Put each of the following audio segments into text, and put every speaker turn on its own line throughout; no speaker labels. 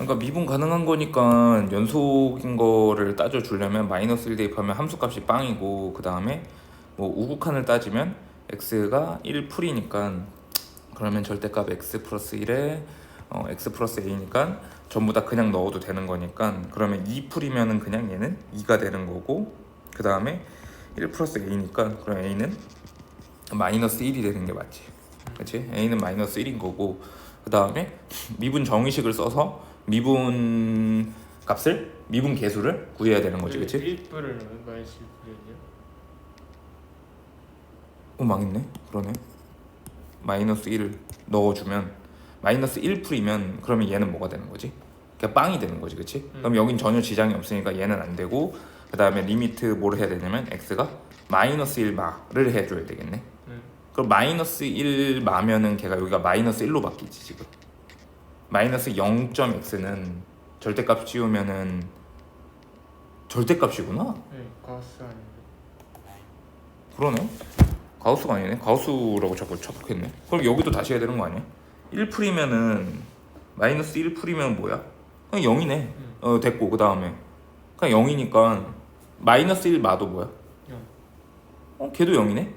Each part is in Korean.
그러니까 미분 가능한 거니까 연속인 거를 따져주려면 마이너스 1 대입하면 함수값이 빵이고 그 다음에 뭐 우극한을 따지면 x가 1 풀이니까 그러면 절대값 x 플러스 1에 어, x 플러스 a니까 전부 다 그냥 넣어도 되는 거니까 그러면 2 풀이면은 그냥 얘는 2가 되는 거고 그 다음에 1 플러스 a니까 그럼 a는 마이너스 1이 되는 게 맞지. 그렇지 a는 마이너스 1인 거고 그 다음에 미분 정의식을 써서 미분 값을 미분 계수를 구해야 되는 거지 그치?
1불을 마이너스 1불이요?
어 망했네 그러네 마이너스 1을 넣어주면 마이너스 1 풀이면 그러면 얘는 뭐가 되는 거지? 그냥 빵이 되는 거지 그치? 그럼 여긴 전혀 지장이 없으니까 얘는 안 되고 그 다음에 리미트 뭘 해야 되냐면 x가 마이너스 1 마를 해줘야 되겠네
응.
그럼 마이너스 1 마면은 걔가 여기가 마이너스 1로 바뀌지 지금 마이너스 0.x는 절대값 씌우면은 절대값이구나
네, 가우스 아닌데.
그러네 가우스가 아니네 가우스라고 자꾸 착각했네 그럼 여기도 다시 해야 되는 거 아니야? 1 풀이면은 마이너스 1 풀이면 뭐야? 그냥 0이네 어 됐고 그 다음에 그냥 0이니까 마이너스 1 마도 뭐야?
영.
어 걔도 0이네?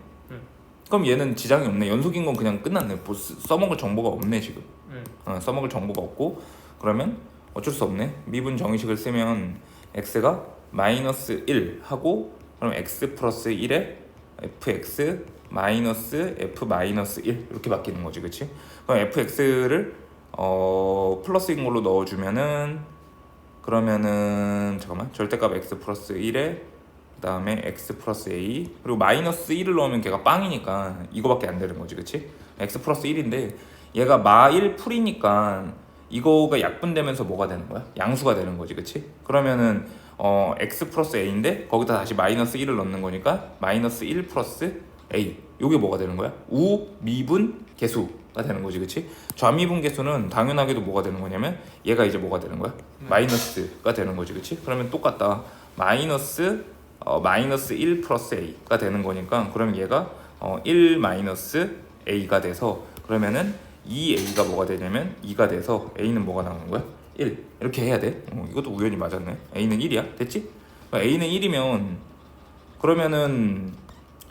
응.
그럼 얘는 지장이 없네 연속인 건 그냥 끝났네 뭐 쓰- 써먹을 정보가 없네 지금
응.
어, 써먹을 정보가 없고 그러면 어쩔 수 없네 미분 정의식을 쓰면 x가 마이너스 1 하고 그럼 x 플러스 1에 fx 마이너스 f 마이너스 1 이렇게 바뀌는 거지 그치? 그럼 fx를 어 플러스인 걸로 넣어주면은 그러면은 잠깐만 절대값 x 플러스 1에 그 다음에 x 플러스 a 그리고 마이너스 1을 넣으면 걔가 빵이니까 이거밖에 안 되는 거지 그치? x 플러스 1인데 얘가 마1 풀이니까 이거가 약분되면서 뭐가 되는 거야? 양수가 되는 거지 그치? 그러면은 어 x 플러스 a인데 거기다 다시 마이너스 1을 넣는 거니까 마이너스 1 플러스 a 요게 뭐가 되는 거야? 우 미분 계수가 되는 거지 그치? 좌미분 계수는 당연하게도 뭐가 되는 거냐면 얘가 이제 뭐가 되는 거야? 마이너스가 되는 거지 그치? 그러면 똑같다 마이너스 어, 마이너스 1 플러스 a가 되는 거니까 그러면 얘가 어, 1 마이너스 a가 돼서 그러면은 2a가 뭐가 되냐면 2가 돼서 a는 뭐가 나오는 거야? 1 이렇게 해야 돼. 어, 이것도 우연히 맞았네. a는 1이야. 됐지? a는 1이면 그러면은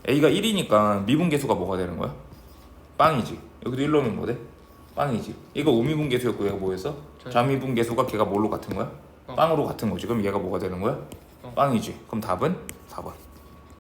a가 1이니까 미분계수가 뭐가 되는 거야? 빵이지. 여기도 1 넣으면 뭐 돼? 빵이지. 이거 우미분계수였고 얘가 뭐였어? 좌미분계수가 걔가 뭘로 같은 거야?
어.
빵으로 같은 거지. 그럼 얘가 뭐가 되는 거야?
어.
빵이지. 그럼 답은 4번.